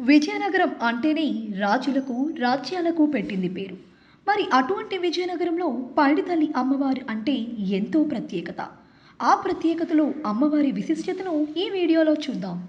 విజయనగరం అంటేనే రాజులకు రాజ్యాలకు పెట్టింది పేరు. మరి అటువంటి విజయనగరంలో పైడితల్లి అమ్మవారు అంటే ఎంతో ప్రత్యేకత. ఆ ప్రత్యేకతలో అమ్మవారి విశిష్టతను ఈ వీడియోలో చూద్దాం.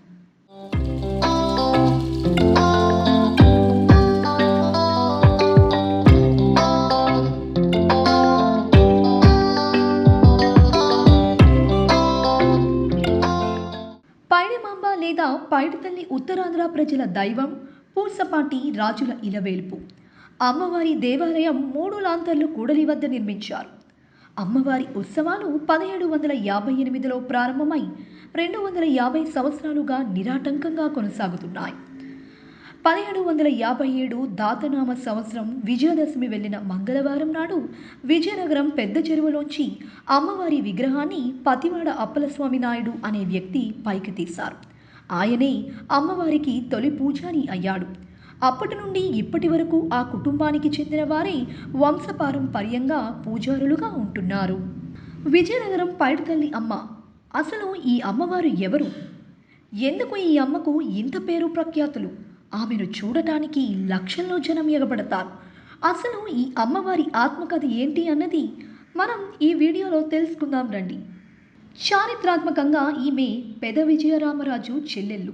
పైడితల్లి ఉత్తరాంధ్ర ప్రజల దైవం పూసపాటి రాజుల ఇలవేల్పు. అమ్మవారి దేవాలయం మూడు లాంతర్లు కూడలి వద్ద నిర్మించారు. అమ్మవారి ఉత్సవాలు పదిహేడు వందల యాభై ఎనిమిదిలో ప్రారంభమై రెండు వందల యాభై సంవత్సరాలుగా నిరాటంకంగా కొనసాగుతున్నాయి. పదిహేడు వందల యాభై ఏడు దాతనామ సంవత్సరం విజయదశమి వెళ్ళిన మంగళవారం నాడు విజయనగరం పెద్ద చెరువులోంచి అమ్మవారి విగ్రహాన్ని పతివాడ అప్పలస్వామి నాయుడు అనే వ్యక్తి పైకి తీశారు. ఆయనే అమ్మవారికి తొలి పూజారి అయ్యాడు. అప్పటి నుండి ఇప్పటి వరకు ఆ కుటుంబానికి చెందిన వారే వంశపారంపర్యంగా పూజారులుగా ఉంటున్నారు. విజయనగరం పైడితల్లి అమ్మ. అసలు ఈ అమ్మవారు ఎవరు? ఎందుకు ఈ అమ్మకు ఇంత పేరు ప్రఖ్యాతులు? ఆమెను చూడటానికి లక్షల్లో జనం ఎగబడతారు. అసలు ఈ అమ్మవారి ఆత్మకథ ఏంటి అన్నది మనం ఈ వీడియోలో తెలుసుకుందాం రండి. చారిత్రాత్మకంగా ఈమె పెద విజయరామరాజు చెల్లెళ్ళు.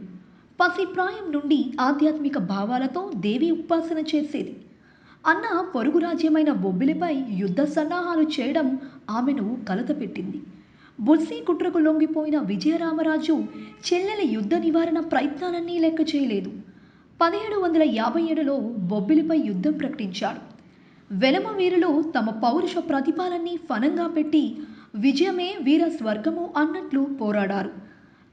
పసిప్రాయం నుండి ఆధ్యాత్మిక భావాలతో దేవి ఉపాసన చేసేది. అన్న పొరుగు రాజ్యమైన బొబ్బిలిపై యుద్ధ సన్నాహాలు చేయడం ఆమెను కలతపెట్టింది బుల్సీ కుట్రకు లొంగిపోయిన విజయరామరాజు చెల్లెల యుద్ధ నివారణ ప్రయత్నాలన్నీ లెక్క చేయలేదు. పదిహేడు వందల యాభై ఏడులో బొబ్బిలిపై యుద్ధం ప్రకటించాడు. వెలమ వీరులు తమ పౌరుష ప్రతిభాలన్నీ ఫనంగా పెట్టి విజయమే వీర స్వర్గము అన్నట్లు పోరాడారు.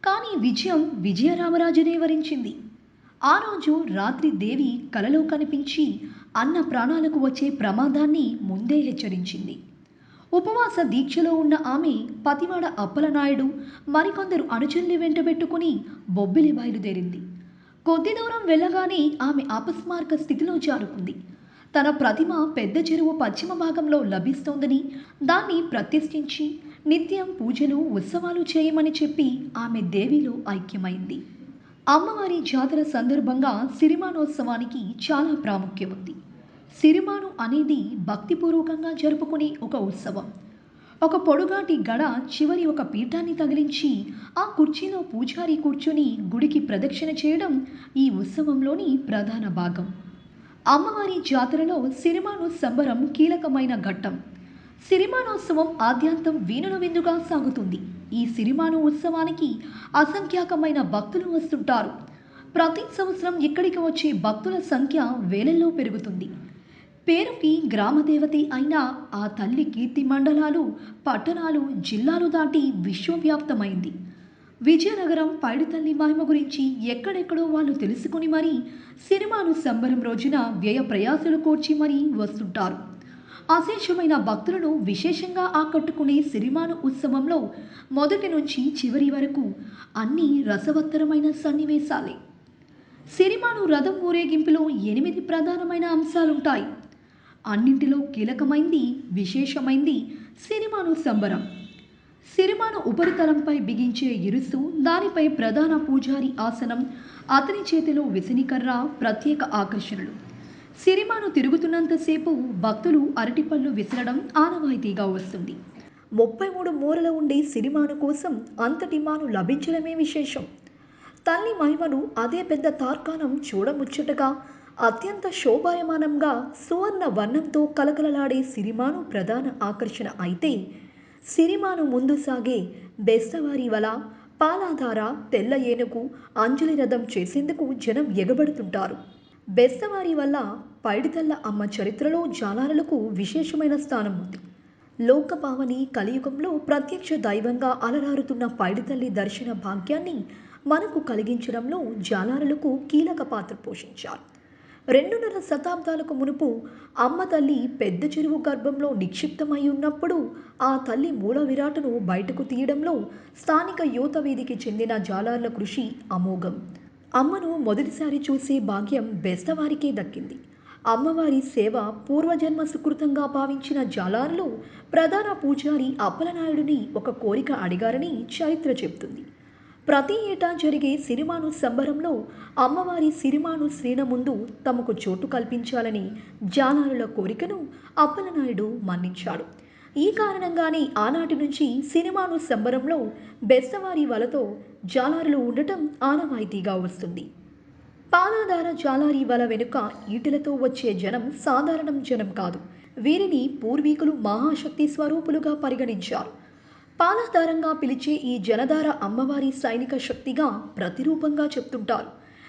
కానీ విజయం విజయరామరాజునే వరించింది. ఆ రోజు రాత్రి దేవి కలలో కనిపించి అన్న ప్రాణాలకు వచ్చే ప్రమాదాన్ని ముందే హెచ్చరించింది. ఉపవాస దీక్షలో ఉన్న ఆమె పతివాడ అప్పలనాయుడు మరికొందరు అనుచరులు వెంటబెట్టుకుని బొబ్బిలి బయలుదేరింది. కొద్ది దూరం వెళ్ళగానే ఆమె అపస్మారక స్థితిలో జారుకుంది. తన ప్రతిమ పెద్ద చెరువు పశ్చిమ భాగంలో లభిస్తోందని దాన్ని ప్రతిష్ఠించి నిత్యం పూజలు ఉత్సవాలు చేయమని చెప్పి ఆమె దేవిలో ఐక్యమైంది. అమ్మవారి జాతర సందర్భంగా సిరిమానోత్సవానికి చాలా ప్రాముఖ్యం ఉంది. సిరిమాను అనేది భక్తిపూర్వకంగా జరుపుకునే ఒక ఉత్సవం. ఒక పొడుగాటి గడ చివరి ఒక పీఠాన్ని తగిలించి ఆ కుర్చీలో పూజారి కూర్చుని గుడికి ప్రదక్షిణ చేయడం ఈ ఉత్సవంలోని ప్రధాన భాగం. అమ్మవారి జాతరలో సిరిమాను సంబరం కీలకమైన ఘట్టం. సిరిమానోత్సవం ఆద్యాంతం వీణుల విందుగా సాగుతుంది. ఈ సిరిమాను ఉత్సవానికి అసంఖ్యాకమైన భక్తులు వస్తుంటారు. ప్రతి సంవత్సరం ఇక్కడికి వచ్చే భక్తుల సంఖ్య వేలల్లో పెరుగుతుంది. పేరుకి గ్రామదేవత అయిన ఆ తల్లి కీర్తి మండలాలు పట్టణాలు జిల్లాలు దాటి విశ్వవ్యాప్తమైంది. విజయనగరం పైడితల్లి మహిమ గురించి ఎక్కడెక్కడో వాళ్ళు తెలుసుకుని మరీ సినిమాను సంబరం రోజున వ్యయ ప్రయాసలు కోర్చి మరీ వస్తుంటారు. అశేషమైన భక్తులను విశేషంగా ఆకట్టుకునే సిరిమాను ఉత్సవంలో మొదటి నుంచి చివరి వరకు అన్ని రసవత్తరమైన సన్నివేశాలే. సిరిమాను రథం ఊరేగింపులో ఎనిమిది ప్రధానమైన అంశాలుంటాయి. అన్నింటిలో కీలకమైంది విశేషమైంది సిరిమాను సంబరం. సిరిమాను ఉపరితలంపై బిగించే ఇరుసు దానిపై ప్రధాన పూజారి ఆసనం అతని చేతిలో విసినికర్ర ప్రత్యేక ఆకర్షణలు. సిరిమాను తిరుగుతున్నంతసేపు భక్తులు అరటిపళ్ళు విసరడం ఆనవాయితీగా వస్తుంది. ముప్పై మూడు మూరల ఉండే సిరిమాను కోసం అంతటి మాను లభించడమే విశేషం. తల్లి మహిమను అదే పెద్ద తార్కాణం చూడముచ్చటగా అత్యంత శోభాయమానంగా సువర్ణ వర్ణంతో కలకలలాడే సిరిమాను ప్రధాన ఆకర్షణ అయితే సినిమాను ముందు సాగే బెస్తవారి వల పాలాధార తెల్ల ఏనుగు అంజలి రథం చేసేందుకు జనం ఎగబడుతుంటారు. బెస్తవారి వల్ల పైడితల్ల అమ్మ చరిత్రలో జాలారులకు విశేషమైన స్థానం ఉంది. లోకపావని కలియుగంలో ప్రత్యక్ష దైవంగా అలరారుతున్న పైడితల్లి దర్శన భాగ్యాన్ని మనకు కలిగించడంలో జాలారులకు కీలక పాత్ర పోషించారు. రెండున్నర శతాబ్దాలకు మునుపు అమ్మ తల్లి పెద్ద చెరువు గర్భంలో నిక్షిప్తమై ఉన్నప్పుడు ఆ తల్లి మూల విరాటను బయటకు తీయడంలో స్థానిక యువత వీధికి చెందిన జాలార్ల కృషి అమోఘం. అమ్మను మొదటిసారి చూసే భాగ్యం బెస్తవారికే దక్కింది. అమ్మవారి సేవ పూర్వజన్మ సుకృతంగా భావించిన జాలార్లు ప్రధాన పూజారి అప్పలనాయుడిని ఒక కోరిక అడిగారని చరిత్ర చెబుతుంది. ప్రతి ఏటా జరిగే సిరిమాను సంబరంలో అమ్మవారి సిరిమాను శ్రీన ముందు తమకు చోటు కల్పించాలని జాలారుల కోరికను అప్పలనాయుడు మన్నించాడు. ఈ కారణంగానే ఆనాటి నుంచి సినిమాను సంబరంలో బెస్తవారి వలతో జాలారులు ఉండటం ఆనవాయితీగా వస్తుంది. పాలాధార జాలారి వల వెనుక ఈటలతో వచ్చే జనం సాధారణం జనం కాదు. వీరిని పూర్వీకులు మహాశక్తి స్వరూపులుగా పరిగణించారు. పాలాధారంగా పిలిచే ఈ జనధార అమ్మవారి సైనిక శక్తిగా ప్రతిరూపంగా చెప్తుంటారు.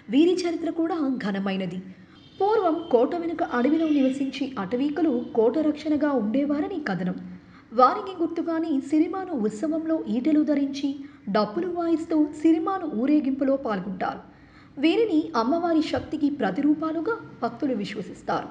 వీరి చరిత్ర కూడా ఘనమైనది. పూర్వం కోట వెనుక అడవిలో నివసించి అటవీకులు కోట రక్షణగా ఉండేవారని కథనం. వారికి గుర్తుగాని సిరిమాను ఉత్సవంలో ఈటెలు ధరించి డప్పులు వాయిస్తూ సిరిమాను ఊరేగింపులో పాల్గొంటారు. వీరిని అమ్మవారి శక్తికి ప్రతిరూపాలుగా భక్తులు విశ్వసిస్తారు.